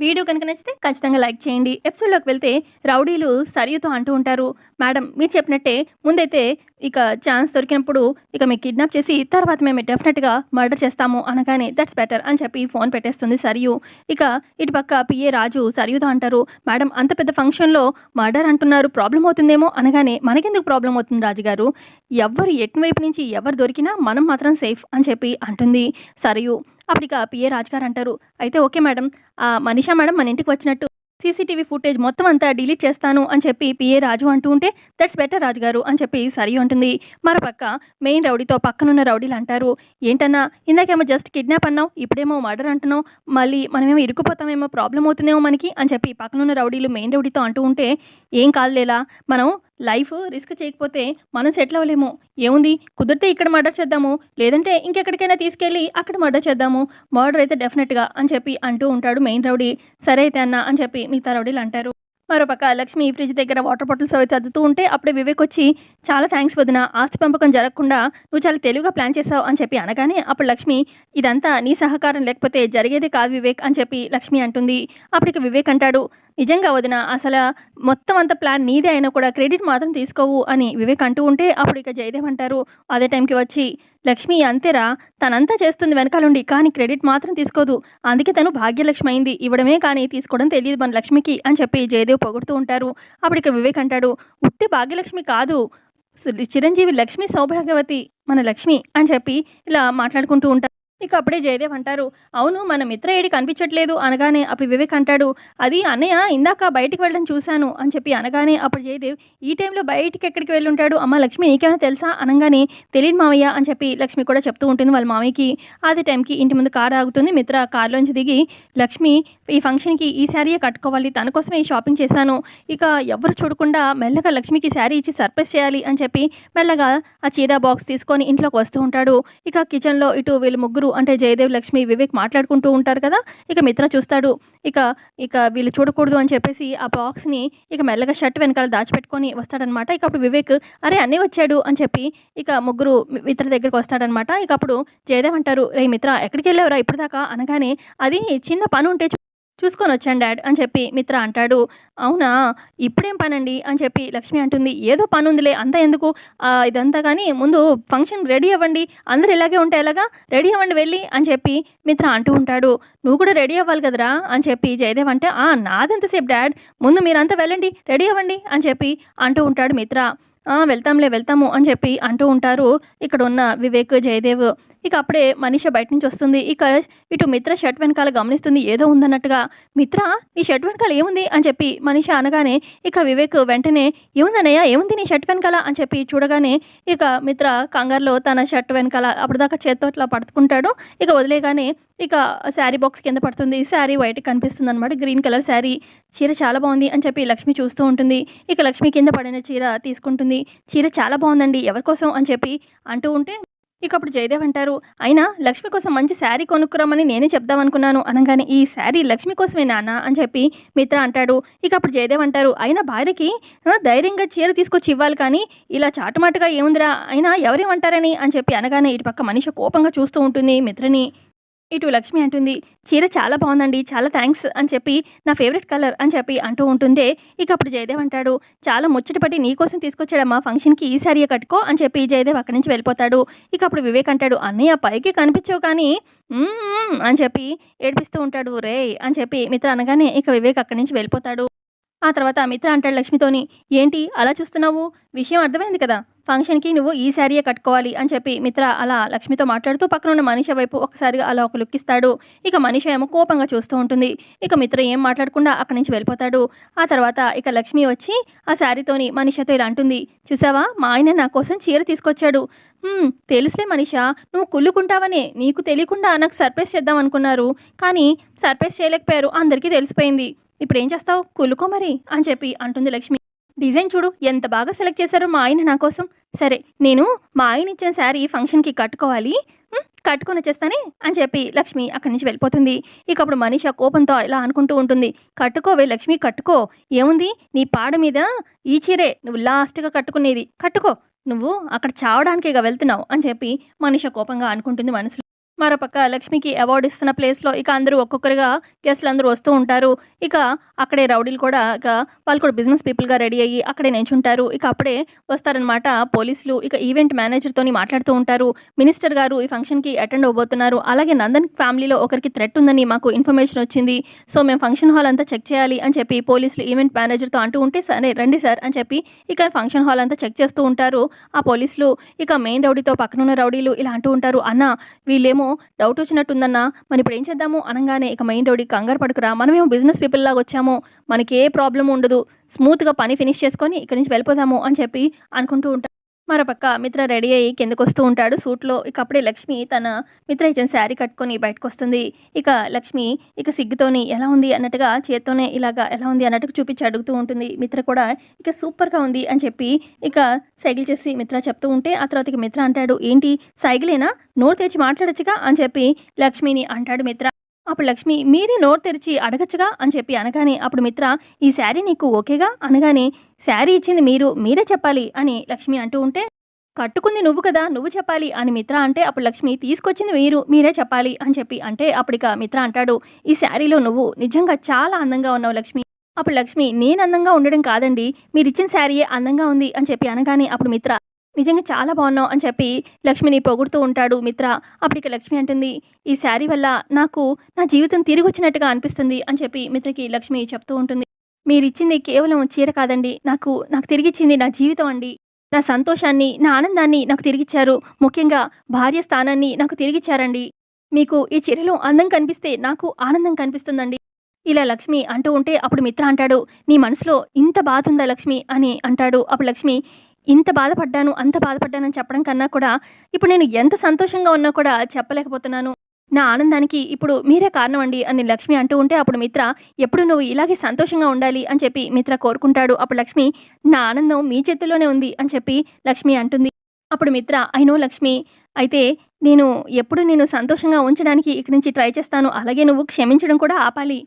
Video కనుక నచ్చితే ఖచ్చితంగా లైక్ చేయండి. ఎపిసోడ్లోకి వెళ్తే రౌడీలు సరియుతో అంటూ ఉంటారు. మేడం మీరు చెప్పినట్టే ముందైతే ఇక ఛాన్స్ దొరికినప్పుడు ఇక మీకు కిడ్నాప్ చేసి తర్వాత మేము డెఫినెట్గా మర్డర్ చేస్తాము అనగానే దట్స్ బెటర్ అని చెప్పి ఫోన్ పెట్టేస్తుంది సరియు. ఇక ఇటు పక్క పిఏ రాజు సరియుతో అంటారు మేడం అంత పెద్ద ఫంక్షన్లో మర్డర్ అంటున్నారు ప్రాబ్లం అవుతుందేమో అనగానే మనకెందుకు ప్రాబ్లం అవుతుంది రాజుగారు ఎవరు ఎటువైపు నుంచి ఎవరు దొరికినా మనం మాత్రం సేఫ్ అని చెప్పి అంటుంది సరియు. అప్పటిక పిఏ రాజ్గారు అంటారు. అయితే ఓకే మేడం ఆ మనీషా మేడం మన ఇంటికి వచ్చినట్టు సీసీటీవీ ఫుటేజ్ మొత్తం అంతా డిలీట్ చేస్తాను అని చెప్పి పిఏ రాజు అంటూ ఉంటే దట్స్ బెటర్ రాజు గారు అని చెప్పి సరి ఉంటుంది మరోపక్క మెయిన్ రౌడీతో పక్కనున్న రౌడీలు అంటారు ఏంటన్నా ఇందాకేమో జస్ట్ కిడ్నాప్ అన్నావు ఇప్పుడేమో మర్డర్ అంటున్నావు మళ్ళీ మనమేమో ఇరుక్కుపోతామేమో ప్రాబ్లం అవుతుందేమో మనకి అని చెప్పి పక్కనున్న రౌడీలు మెయిన్ రౌడీతో అంటూ ఉంటే ఏం కాదులేలా మనం లైఫ్ రిస్క్ చేయకపోతే మనం సెటిల్ అవ్వలేము. ఏముంది? కుదిరితే ఇక్కడ మర్డర్ చేద్దాము. లేదంటే ఇంకెక్కడికైనా తీసుకెళ్ళి అక్కడ మర్డర్ చేద్దాము. మర్డర్ అయితే డెఫినెట్గా అని చెప్పి అంటూ ఉంటాడు మెయిన్ రౌడీ. సరే అయితే అన్న అని చెప్పి మిగతా రౌడీలు అంటారు. మరోపక్క లక్ష్మి ఫ్రిడ్జ్ దగ్గర వాటర్ బాటిల్స్ అవి చదువుతూ ఉంటే అప్పుడే వివేక్ వచ్చి చాలా థ్యాంక్స్ వదిన ఆస్తి పంపకం జరగకుండా నువ్వు చాలా తెలివిగా ప్లాన్ చేసావు అని చెప్పి అనగానే అప్పుడు లక్ష్మి ఇదంతా నీ సహకారం లేకపోతే జరిగేది కాదు వివేక్ అని చెప్పి లక్ష్మి అంటుంది. అప్పటికి వివేక్ అంటాడు నిజంగా వదిన అసలు మొత్తం అంత ప్లాన్ నీదే అయినా కూడా క్రెడిట్ మాత్రం తీసుకోవు అని వివేక్ అంటూ ఉంటే అప్పుడు ఇక జయదేవ్ అంటారు అదే టైంకి వచ్చి లక్ష్మి అంతేరా తనంతా చేస్తుంది వెనకాలండి కానీ క్రెడిట్ మాత్రం తీసుకోదు. అందుకే తను భాగ్యలక్ష్మి అయింది ఇవ్వడమే కానీ తీసుకోవడం తెలియదు మన లక్ష్మికి అని చెప్పి జయదేవ్ పొగుడుతూ ఉంటారు. అప్పుడు వివేక్ అంటాడు ఉట్టి భాగ్యలక్ష్మి కాదు. చిరంజీవి లక్ష్మి సౌభాగ్యవతి మన లక్ష్మి అని చెప్పి ఇలా మాట్లాడుకుంటూ ఉంటారు. ఇక అప్పుడే జయదేవ్ అంటారు అవును మన మిత్ర ఏడి కనిపించట్లేదు అనగానే అప్పుడు వివేక్ అంటాడు అది అన్నయ్య ఇందాక బయటికి వెళ్ళడం చూశాను అని చెప్పి అనగానే అప్పుడు జయదేవ్ ఈ టైంలో బయటికి ఎక్కడికి వెళ్ళుంటాడు? అమ్మ లక్ష్మి నీకేమైనా తెలుసా? అనగానే తెలియదు మావయ్య అని చెప్పి లక్ష్మి కూడా చెప్తూ ఉంటుంది వాళ్ళ మామయ్యకి. అదే టైంకి ఇంటి ముందు కారు ఆగుతుంది మిత్ర కారులోంచి దిగి లక్ష్మి ఈ ఫంక్షన్కి ఈ శారీయే కట్టుకోవాలి తన కోసమే ఈ షాపింగ్ చేశాను. ఇక ఎవరు చూడకుండా మెల్లగా లక్ష్మికి శారీ ఇచ్చి సర్ప్రైజ్ చేయాలి అని చెప్పి మెల్లగా ఆ చీర బాక్స్ తీసుకొని ఇంట్లోకి వస్తూ ఉంటాడు. ఇక కిచెన్లో ఇటు వీళ్ళు ముగ్గురు అంటే జయదేవ్ లక్ష్మి వివేక్ మాట్లాడుకుంటూ ఉంటారు కదా ఇక మిత్ర చూస్తాడు. ఇక ఇక వీళ్ళు చూడకూడదు అని చెప్పేసి ఆ బాక్స్ని ఇక మెల్లగా షర్ట్ వెనకాల దాచిపెట్టుకొని వస్తాడనమాట. ఇక అప్పుడు వివేక్ అరే అన్నీ వచ్చాడు అని చెప్పి ఇక ముగ్గురు మిత్ర దగ్గరికి వస్తాడనమాట. ఇక అప్పుడు జయదేవ్ అంటారు రే మిత్ర ఎక్కడికి వెళ్ళావురా ఇప్పటిదాకా? అనగానే అది చిన్న పని ఉంటే చూసుకొని వచ్చాను డాడ్ అని చెప్పి మిత్ర అంటాడు. అవునా? ఇప్పుడేం పనండి? అని చెప్పి లక్ష్మి అంటుంది. ఏదో పని ఉందిలే అంతా ఎందుకు? ఇదంతా కానీ ముందు ఫంక్షన్ రెడీ అవ్వండి. అందరు ఇలాగే ఉంటే ఎలాగా? రెడీ అవ్వండి వెళ్ళి అని చెప్పి మిత్ర అంటూ ఉంటాడు. నువ్వు కూడా రెడీ అవ్వాలి కదరా? అని చెప్పి జయదేవ్ అంటే ఆ నాదెంతసేపు డాడ్. ముందు మీరంతా వెళ్ళండి రెడీ అవ్వండి అని చెప్పి అంటూ ఉంటాడు మిత్ర. వెళ్తాంలే వెళ్తాము అని చెప్పి అంటూ ఉంటారు. ఇక్కడ ఉన్న వివేక్ జయదేవ్. ఇక అప్పుడే మనిష బయట నుంచి వస్తుంది. ఇక ఇటు మిత్ర షర్ట్ వెనకాల గమనిస్తుంది. ఏదో ఉందన్నట్టుగా మిత్ర నీ షర్ట్ వెనకాల ఏముంది? అని చెప్పి మనిష అనగానే ఇక వివేక్ వెంటనే ఏముందన్నయ్య ఏముంది నీ షర్ట్ వెనకాల? అని చెప్పి చూడగానే ఇక మిత్ర కంగారులో తన షర్ట్ వెనకాల అప్పటిదాకా చేత్తో అట్లా పడుకుంటాడు. ఇక వదిలేగానే ఇక శారీ బాక్స్ కింద పడుతుంది. శారీ వైట్ కనిపిస్తుంది అనమాట గ్రీన్ కలర్ శారీ. చీర చాలా బాగుంది అని చెప్పి లక్ష్మి చూస్తూ ఉంటుంది. ఇక లక్ష్మి కింద పడిన చీర తీసుకుంటుంది. చీర చాలా బాగుందండి. ఎవరికోసం? అని చెప్పి అంటూ ఉంటే ఇక అప్పుడు జయదేవ్ అంటారు అయినా లక్ష్మి కోసం మంచి శారీ కొనుక్కురామని నేనే చెప్దామనుకున్నాను అనగానే ఈ శారీ లక్ష్మి కోసమే నాన్న అని చెప్పి మిత్ర అంటాడు. ఇక అప్పుడు జయదేవ్ అంటారు అయినా భార్యకి ధైర్యంగా చీర తీసుకొచ్చి ఇవ్వాలి కానీ ఇలా చాటుమాటుగా ఏముందిరా అయినా ఎవరేమంటారని అని చెప్పి అనగానే ఇటు పక్క మనిషి కోపంగా చూస్తూ ఉంటుంది మిత్రని. ఇటు లక్ష్మి అంటుంది చీర చాలా బాగుందండి చాలా థ్యాంక్స్ అని చెప్పి నా ఫేవరెట్ కలర్ అని చెప్పి అంటూ ఉంటుందే. ఇక అప్పుడు జయదేవ్ అంటాడు చాలా ముచ్చటపడి నీకోసం తీసుకొచ్చాడమ్మా ఫంక్షన్కి ఈ శారీ కట్టుకో అని చెప్పి జయదేవ్ అక్కడి నుంచి వెళ్ళిపోతాడు. ఇక అప్పుడు వివేక్ అంటాడు అన్నయ్య పైకి కనిపించవు కానీ అని చెప్పి ఏడిపిస్తూ ఉంటాడు రే అని చెప్పి మిత్ర అనగానే ఇక వివేక్ అక్కడి నుంచి వెళ్ళిపోతాడు. ఆ తర్వాత మిత్ర అంటాడు లక్ష్మితోని ఏంటి? అలా చూస్తున్నావు? విషయం అర్థమైంది కదా? ఫంక్షన్కి నువ్వు ఈ శారీయే కట్టుకోవాలి అని చెప్పి మిత్ర అలా లక్ష్మితో మాట్లాడుతూ పక్కన ఉన్న మనిషి వైపు ఒకసారిగా అలా ఒక లుక్ ఇస్తాడు. ఇక మనిషి ఏమో కోపంగా చూస్తూ ఉంటుంది. ఇక మిత్ర ఏం మాట్లాడకుండా అక్కడి నుంచి వెళ్ళిపోతాడు. ఆ తర్వాత ఇక లక్ష్మి వచ్చి ఆ శారీతోని మనిషితో ఇలా అంటుంది. చూసావా? మా ఆయన నా కోసం చీర తీసుకొచ్చాడు. తెలుసులే మనిషా. నువ్వు కుళ్ళుకుంటావనే. నీకు తెలియకుండా నాకు సర్ప్రైజ్ చేద్దాం అనుకున్నారు. కానీ సర్ప్రైజ్ చేయలేకపోయారు. అందరికీ తెలిసిపోయింది. ఇప్పుడు ఏం చేస్తావు? కులుకో మరి అని చెప్పి అంటుంది లక్ష్మి. డిజైన్ చూడు ఎంత బాగా సెలెక్ట్ చేశారో మా ఆయన నా కోసం. సరే నేను మా ఆయన ఇచ్చిన శారీ ఫంక్షన్కి కట్టుకోవాలి. కట్టుకొని వచ్చేస్తానే అని చెప్పి లక్ష్మి అక్కడి నుంచి వెళ్ళిపోతుంది. ఇక అప్పుడు మనిషి ఆ కోపంతో ఇలా అనుకుంటూ ఉంటుంది. కట్టుకోవే లక్ష్మి కట్టుకో. ఏముంది? నీ పాడ మీద ఈ చీరే నువ్వు లాస్ట్గా కట్టుకునేది. కట్టుకో. నువ్వు అక్కడ చావడానికి ఇక వెళ్తున్నావు అని చెప్పి మనిషి కోపంగా అనుకుంటుంది మనసులో. మరోపక్క లక్ష్మికి అవార్డు ఇస్తున్న ప్లేస్లో ఇక అందరూ ఒక్కొక్కరుగా గెస్ట్లు అందరూ వస్తూ ఉంటారు. ఇక అక్కడే రౌడీలు కూడా ఇక వాళ్ళు కూడా బిజినెస్ పీపుల్గా రెడీ అయ్యి అక్కడే నించుంటారు. ఇక అప్పుడే వస్తారనమాట పోలీసులు. ఇక ఈవెంట్ మేనేజర్తోని మాట్లాడుతూ ఉంటారు. మినిస్టర్ గారు ఈ ఫంక్షన్కి అటెండ్ అవ్వబోతున్నారు అలాగే నందన్ ఫ్యామిలీలో ఒకరికి థ్రెట్ ఉందని మాకు ఇన్ఫర్మేషన్ వచ్చింది. సో మేము ఫంక్షన్ హాల్ అంతా చెక్ చేయాలి అని చెప్పి పోలీసులు ఈవెంట్ మేనేజర్తో అంటూ ఉంటే సరే రండి సార్ అని చెప్పి ఇక ఫంక్షన్ హాల్ అంతా చెక్ చేస్తూ ఉంటారు. ఆ పోలీసులు ఇక మెయిన్ రౌడీతో పక్కనున్న రౌడీలు ఇలా అంటూ ఉంటారు అన్న వీళ్ళేమో డౌట్ వచ్చినట్టుందన్నా మరి ఇప్పుడు ఏం చేద్దాము? అనగానే ఇక మెయిన్ రౌడీ కంగారు పడుకురా. మనమేమో బిజినెస్ పీపుల్ లాగా వచ్చాము మనకి ఏ ప్రాబ్లం ఉండదు. స్మూత్గా పని ఫినిష్ చేసుకొని ఇక్కడి నుంచి వెళ్ళిపోదాము అని చెప్పి అనుకుంటూ ఉంటాం మరోపక్క మిత్ర రెడీ అయ్యి కిందకు వస్తూ ఉంటాడు. సూట్లో ఇక అప్పుడే లక్ష్మి తన మిత్ర ఇచ్చిన శారీ కట్టుకొని బయటకు వస్తుంది ఇక లక్ష్మి ఇక సిగ్గుతోని ఎలా ఉంది అన్నట్టుగా చేత్తోనే ఇలాగా ఎలా ఉంది అన్నట్టుగా చూపించి అడుగుతూ ఉంటుంది. మిత్ర కూడా ఇక సూపర్గా ఉంది అని చెప్పి ఇక సైకిల్ చేసి మిత్ర చెప్తూ ఉంటే ఆ తర్వాత ఇక మిత్ర అంటాడు ఏంటి సైకిలేనా? నోరు తెరిచి మాట్లాడొచ్చుగా? అని చెప్పి లక్ష్మిని అంటాడు మిత్ర. అప్పుడు లక్ష్మి మీరే నోరు తెరిచి అడగచ్చుగా? అని చెప్పి అనగానే అప్పుడు మిత్ర ఈ శారీ నీకు ఓకేగా? అనగానే శారీ ఇచ్చింది మీరు మీరే చెప్పాలి అని లక్ష్మి అంటూ ఉంటే కట్టుకుంది నువ్వు కదా నువ్వు చెప్పాలి అని మిత్ర అంటే అప్పుడు లక్ష్మి తీసుకొచ్చింది మీరు మీరే చెప్పాలి అని చెప్పి అంటే అప్పుడిక మిత్ర అంటాడు ఈ శారీలో నువ్వు నిజంగా చాలా అందంగా ఉన్నావు లక్ష్మి. అప్పుడు లక్ష్మి నేను అందంగా ఉండడం కాదండి మీరు ఇచ్చిన శారీయే అందంగా ఉంది అని చెప్పి అనగానే అప్పుడు మిత్ర నిజంగా చాలా బాగున్నావు అని చెప్పి లక్ష్మిని పొగుడుతూ ఉంటాడు మిత్ర. అప్పటికి లక్ష్మి అంటుంది ఈ శారీ వల్ల నాకు నా జీవితం తిరిగి వచ్చినట్టుగా అనిపిస్తుంది అని చెప్పి మిత్రకి లక్ష్మి చెప్తూ ఉంటుంది. మీరు ఇచ్చింది కేవలం చీర కాదండి. నాకు నాకు తిరిగిచ్చింది నా జీవితం అండి. నా సంతోషాన్ని నా ఆనందాన్ని నాకు తిరిగిచ్చారు. ముఖ్యంగా భార్య స్థానాన్ని నాకు తిరిగిచ్చారండి. మీకు ఈ చీరలో అందం కనిపిస్తే నాకు ఆనందం కనిపిస్తుందండి. ఇలా లక్ష్మి అంటూ ఉంటే అప్పుడు మిత్ర అంటాడు నీ మనసులో ఇంత బాధ ఉందా లక్ష్మి? అని అంటాడు. అప్పుడు లక్ష్మి ఇంత బాధపడ్డాను అంత బాధపడ్డానని చెప్పడం కన్నా కూడా ఇప్పుడు నేను ఎంత సంతోషంగా ఉన్నా కూడా చెప్పలేకపోతున్నాను. నా ఆనందానికి ఇప్పుడు మీరే కారణం అండి అని లక్ష్మి అంటూ ఉంటే అప్పుడు మిత్ర ఎప్పుడు నువ్వు ఇలాగే సంతోషంగా ఉండాలి? అని చెప్పి మిత్ర కోరుకుంటాడు. అప్పుడు లక్ష్మి నా ఆనందం మీ చేతిలోనే ఉంది అని చెప్పి లక్ష్మి అంటుంది. అప్పుడు మిత్ర అయినో లక్ష్మి అయితే నేను ఎప్పుడు నేను సంతోషంగా ఉంచడానికి ఇక్కడి నుంచి ట్రై చేస్తాను. అలాగే నువ్వు క్షమించడం కూడా ఆపాలి.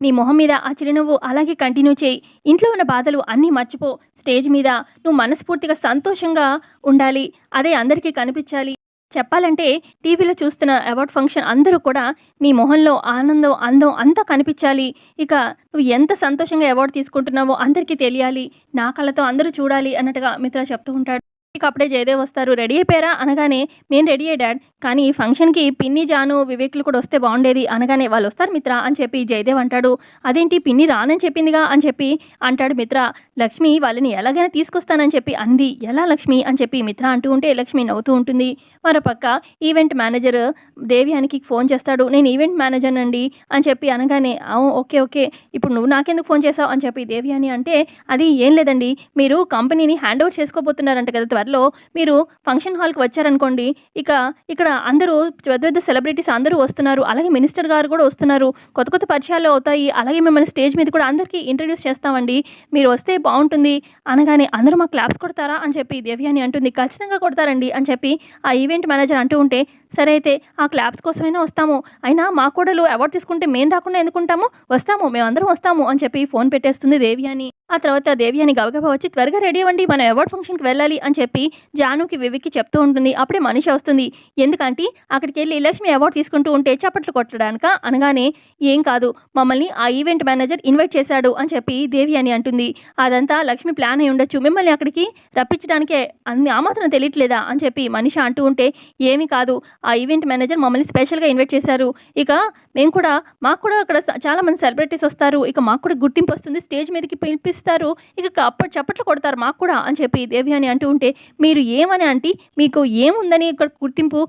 నీ మొహం మీద ఆ చిరునవ్వు అలాగే కంటిన్యూ చేయి. ఇంట్లో ఉన్న బాధలు అన్నీ మర్చిపో. స్టేజ్ మీద నువ్వు మనస్ఫూర్తిగా సంతోషంగా ఉండాలి. అదే అందరికీ కనిపించాలి. చెప్పాలంటే టీవీలో చూస్తున్న అవార్డ్ ఫంక్షన్ అందరూ కూడా నీ మొహంలో ఆనందం అందం అంతా కనిపించాలి. ఇక నువ్వు ఎంత సంతోషంగా అవార్డు తీసుకుంటున్నావో అందరికీ తెలియాలి. నా కళ్ళతో అందరూ చూడాలి అన్నట్టుగా మిత్ర చెప్తూ ఉంటాడు. ఇక అప్పుడే జయదేవ్ వస్తారు. రెడీ అయిపోయారా? అనగానే మేము రెడీ అయ్యా డాడ్. కానీ ఈ ఫంక్షన్కి పిన్ని జాను వివేకులు కూడా వస్తే బాగుండేది. అనగానే వాళ్ళు వస్తారు మిత్ర అని చెప్పి జయదేవ్ అంటాడు. అదేంటి? పిన్ని రానని చెప్పిందిగా? అని చెప్పి అంటాడు మిత్ర. లక్ష్మి వాళ్ళని ఎలాగైనా తీసుకొస్తానని చెప్పి అంది. ఎలా లక్ష్మి? అని చెప్పి మిత్ర అంటూ ఉంటే లక్ష్మి నవ్వుతూ ఉంటుంది. మరోపక్క ఈవెంట్ మేనేజర్ దేవ్యానికి ఫోన్ చేస్తాడు. నేను ఈవెంట్ మేనేజర్ అండి అని చెప్పి అనగానే "అవును, ఓకే ఓకే. ఇప్పుడు నువ్వు నాకెందుకు ఫోన్ చేసావు? అని చెప్పి దేవ్యాని అంటే అది ఏం లేదండి. మీరు కంపెనీని హ్యాండ్ ఓవర్ చేసుకోబోతున్నారంట కదా త్వరలో మీరు ఫంక్షన్ హాల్కి వచ్చారనుకోండి ఇక ఇక్కడ అందరూ పెద్ద పెద్ద సెలబ్రిటీస్ అందరూ వస్తున్నారు అలాగే మినిస్టర్ గారు కూడా వస్తున్నారు కొత్త కొత్త పరిచయాలు అవుతాయి అలాగే మిమ్మల్ని స్టేజ్ మీద కూడా అందరికీ ఇంట్రడ్యూస్ చేస్తామండి మీరు వస్తే బాగుంటుంది అనగానే అందరూ మా క్లాప్స్ కొడతారా అని చెప్పి దేవ్యాని అంటుంది ఖచ్చితంగా కొడతారండి అని చెప్పి ఆ ఈవెంట్ మేనేజర్ అంటూ ఉంటే సరే అయితే ఆ క్లాప్స్ కోసమైనా వస్తాము. అయినా మా కూడలు అవార్డు తీసుకుంటే మేము రాకుండా ఎందుకుంటాము? వస్తాము మేమందరం వస్తాము అని చెప్పి ఫోన్ పెట్టేస్తుంది దేవి అని ఆ తర్వాత దేవి అని గబగబా వచ్చి త్వరగా రెడీ అవ్వండి మనం అవార్డ్ ఫంక్షన్కి వెళ్ళాలి అని చెప్పి జానుకి వివికి చెప్తూ ఉంటుంది. అప్పుడే మనిషి వస్తుంది. ఎందుకంటే అక్కడికి వెళ్ళి లక్ష్మి అవార్డు తీసుకుంటూ ఉంటే చప్పట్లు కొట్టడానిక? అనగానే ఏం కాదు మమ్మల్ని ఆ ఈవెంట్ మేనేజర్ ఇన్వైట్ చేశాడు అని చెప్పి దేవి అని అంటుంది. అదంతా లక్ష్మి ప్లాన్ అయి ఉండొచ్చు. మిమ్మల్ని అక్కడికి రప్పించడానికే. అన్ని ఆ మాత్రం తెలియట్లేదా? అని చెప్పి మనిషి అంటూ ఉంటే ఏమీ కాదు. ఆ ఈవెంట్ మేనేజర్ మమ్మల్ని స్పెషల్గా ఇన్వైట్ చేశారు. ఇక మేము కూడా మాకు కూడా అక్కడ చాలామంది చాలా మంది సెలబ్రిటీస్ వస్తారు. ఇక మాకు కూడా గుర్తింపు వస్తుంది. స్టేజ్ మీదకి పిలిపిస్తారు. ఇక అప్పటి చప్పట్లు కొడతారు మాకు కూడా అని చెప్పి దేవి అని అంటూ ఉంటే మీరు ఏమని అంటే మీకు ఏముందని ఇక్కడ గుర్తింపు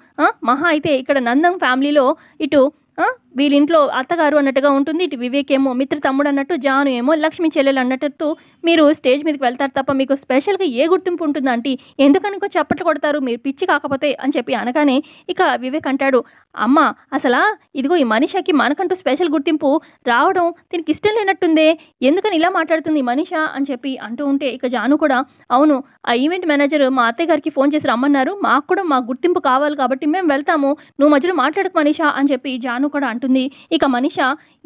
మహా అయితే ఇక్కడ నందం ఫ్యామిలీలో ఇటు వీళ్ళింట్లో అత్తగారు అన్నట్టుగా ఉంటుంది ఇటు వివేక్ ఏమో మిత్ర తమ్ముడు అన్నట్టు జాను ఏమో లక్ష్మి చెల్లెలు అన్నట్టు మీరు స్టేజ్ మీదకి వెళ్తారు తప్ప మీకు స్పెషల్గా ఏ గుర్తింపు ఉంటుందా అంటే ఎందుకనుకో చప్పట్లు కొడతారు మీరు పిచ్చి కాకపోతే అని చెప్పి అనగానే ఇక వివేక్ అంటాడు అమ్మ అసలా? ఇదిగో ఈ మనిషకి మనకంటూ స్పెషల్ గుర్తింపు రావడం దీనికి ఇష్టం లేనట్టుందే ఎందుకని ఇలా మాట్లాడుతుంది ఈ మనిష అని చెప్పి అంటూ ఉంటే ఇక జాను కూడా అవును ఆ ఈవెంట్ మేనేజర్ మా అత్తయ్య గారికి ఫోన్ చేసి రమ్మన్నారు మాకు కూడా మా గుర్తింపు కావాలి కాబట్టి మేము వెళ్తాము నువ్వు మధ్యలో మాట్లాడకు మనీషా అని చెప్పి జాను కూడా అంటుంది ఇక మనిష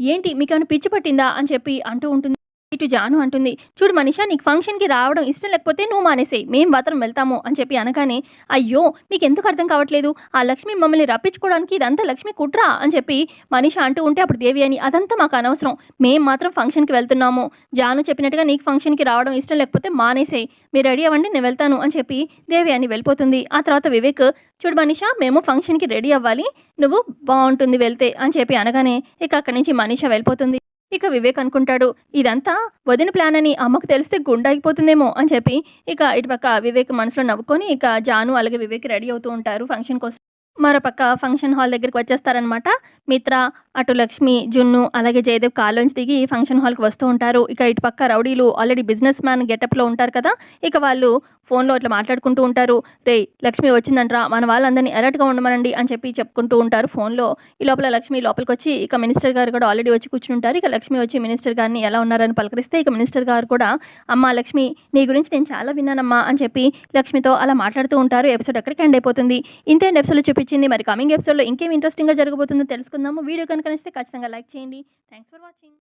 ఏంటి మీకు ఏమైనా పిచ్చి పట్టిందా? అని చెప్పి అంటూ ఉంటుంది. ఇటు జాను అంటుంది చూడు మనిషా నీకు ఫంక్షన్కి రావడం ఇష్టం లేకపోతే నువ్వు మానేసేయి. మేము మాత్రం వెళ్తాము అని చెప్పి అనగానే అయ్యో మీకు ఎందుకు అర్థం కావట్లేదు? ఆ లక్ష్మి మమ్మల్ని రప్పించుకోవడానికి ఇదంతా లక్ష్మి కుట్రా అని చెప్పి మనిష అంటూ ఉంటే అప్పుడు దేవి అని అదంతా మాకు అనవసరం. మేము మాత్రం ఫంక్షన్కి వెళ్తున్నాము. జాను చెప్పినట్టుగా నీకు ఫంక్షన్కి రావడం ఇష్టం లేకపోతే మానేసేయి. మీరు రెడీ అవ్వండి నేను వెళ్తాను అని చెప్పి దేవి అని వెళ్ళిపోతుంది. ఆ తర్వాత వివేక్ చూడు మనిషా మేము ఫంక్షన్కి రెడీ అవ్వాలి. నువ్వు బాగుంటుంది వెళ్తే అని చెప్పి అనగానే ఇక అక్కడి నుంచి మనిషా వెళ్ళిపోతుంది. ఇక వివేక్ అనుకుంటాడు ఇదంతా వదిన ప్లాన్ అని అమ్మకు తెలిస్తే గుండాగిపోతుందేమో అని చెప్పి ఇక ఇటుపక్క వివేక్ మనసులో నవ్వుకొని ఇక జాను అలాగే వివేక్ రెడీ అవుతూ ఉంటారు ఫంక్షన్ కోసం. మరోపక్క ఫంక్షన్ హాల్ దగ్గరికి వచ్చేస్తారనమాట మిత్ర అటు లక్ష్మి జున్ను అలాగే జయదేవ్ కాలోంచి దిగి ఫంక్షన్ హాల్కి వస్తూ ఉంటారు. ఇక ఇటుపక్క రౌడీలు ఆల్రెడీ బిజినెస్ మ్యాన్ గెటప్లో ఉంటారు కదా ఇక వాళ్ళు ఫోన్లో అట్లా మాట్లాడుకుంటూ ఉంటారు. రే లక్ష్మి వచ్చిందంట్రా మన వాళ్ళందరినీ అలర్ట్గా ఉండమనండి అని చెప్పి చెప్పుకుంటూ ఉంటారు ఫోన్లో. ఈ లోపల లక్ష్మి లోపలికి వచ్చి ఇక మినిస్టర్ గారు కూడా ఆల్రెడీ వచ్చి కూర్చుంటారు. ఇక లక్ష్మి వచ్చి మినిస్టర్ గారిని ఎలా ఉన్నారని పలకరిస్తే ఇక మినిస్టర్ గారు కూడా అమ్మ లక్ష్మి నీ గురించి నేను చాలా విన్నానమ్మా అని చెప్పి లక్ష్మితో అలా మాట్లాడుతూ ఉంటారు. ఎపిసోడ్ ఎక్కడికి ఎండ్ అయిపోతుంది. ఇంతే ఎపిసోడ్లో అనిపించింది మరి కమింగ్ ఎపిసోడ్లో ఇంకేం ఇంట్రెస్టింగ్గా జరగబోతుందో తెలుసుకుందాము. వీడియో కనుక నచ్చితే ఖచ్చితంగా లైక్ చేయండి. Thanks for watching